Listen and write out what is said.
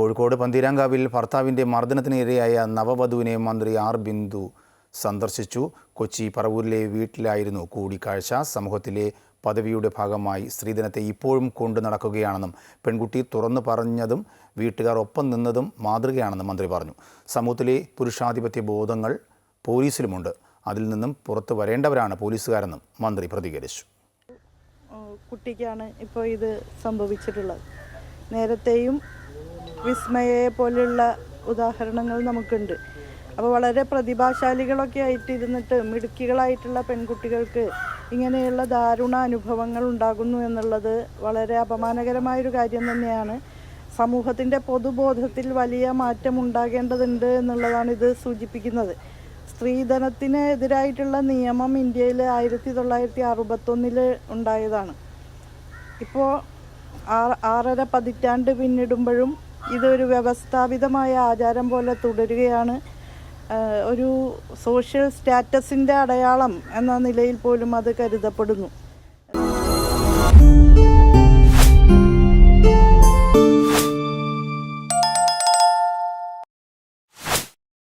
കോഴിക്കോട് പന്തീരാങ്കാവിൽ ഭർത്താവിന്റെ മർദ്ദനത്തിനിരയായ നവവധുവിനെ മന്ത്രി ആർ ബിന്ദു സന്ദർശിച്ചു. കൊച്ചി പറവൂരിലെ വീട്ടിലായിരുന്നു കൂടിക്കാഴ്ച. സമൂഹത്തിലെ പദവിയുടെ ഭാഗമായി സ്ത്രീധനത്തെ ഇപ്പോഴും കൊണ്ടു നടക്കുകയാണെന്നും പെൺകുട്ടി തുറന്നു പറഞ്ഞതും വീട്ടുകാർ ഒപ്പം നിന്നതും മാതൃകയാണെന്നും മന്ത്രി പറഞ്ഞു. സമൂഹത്തിലെ പുരുഷാധിപത്യ ബോധങ്ങൾ പോലീസിലുമുണ്ട്. അതിൽ നിന്നും പുറത്തു വരേണ്ടവരാണ് പോലീസുകാരെന്നും മന്ത്രി പ്രതികരിച്ചു. കുട്ടിക്കാണ് ഇപ്പോൾ ഇത് സംഭവിച്ചിട്ടുള്ളത്. നേരത്തെയും വിസ്മയയെ പോലെയുള്ള ഉദാഹരണങ്ങൾ നമുക്കുണ്ട്. അപ്പോൾ വളരെ പ്രതിഭാശാലികളൊക്കെ ആയിട്ട് ഇരുന്നിട്ട് മിടുക്കികളായിട്ടുള്ള പെൺകുട്ടികൾക്ക് ഇങ്ങനെയുള്ള ദാരുണ അനുഭവങ്ങൾ ഉണ്ടാകുന്നു എന്നുള്ളത് വളരെ അപമാനകരമായൊരു കാര്യം തന്നെയാണ്. സമൂഹത്തിന്റെ പൊതുബോധത്തിൽ വലിയ മാറ്റം ഉണ്ടാകേണ്ടതുണ്ട് എന്നുള്ളതാണ് ഇത് സൂചിപ്പിക്കുന്നത്. സ്ത്രീധനത്തിന് എതിരായിട്ടുള്ള നിയമം ഇന്ത്യയിൽ ആയിരത്തി തൊള്ളായിരത്തി അറുപത്തൊന്നിൽ ഉണ്ടായതാണ്. ഇപ്പോൾ ആറര പതിറ്റാണ്ട് പിന്നിടുമ്പോഴും ഇതൊരു വ്യവസ്ഥാപിതമായ ആചാരം പോലെ തുടരുകയാണ്. ഒരു സോഷ്യൽ സ്റ്റാറ്റസിന്റെ അടയാളം എന്ന നിലയിൽ പോലും അത് കരുതപ്പെടുന്നു.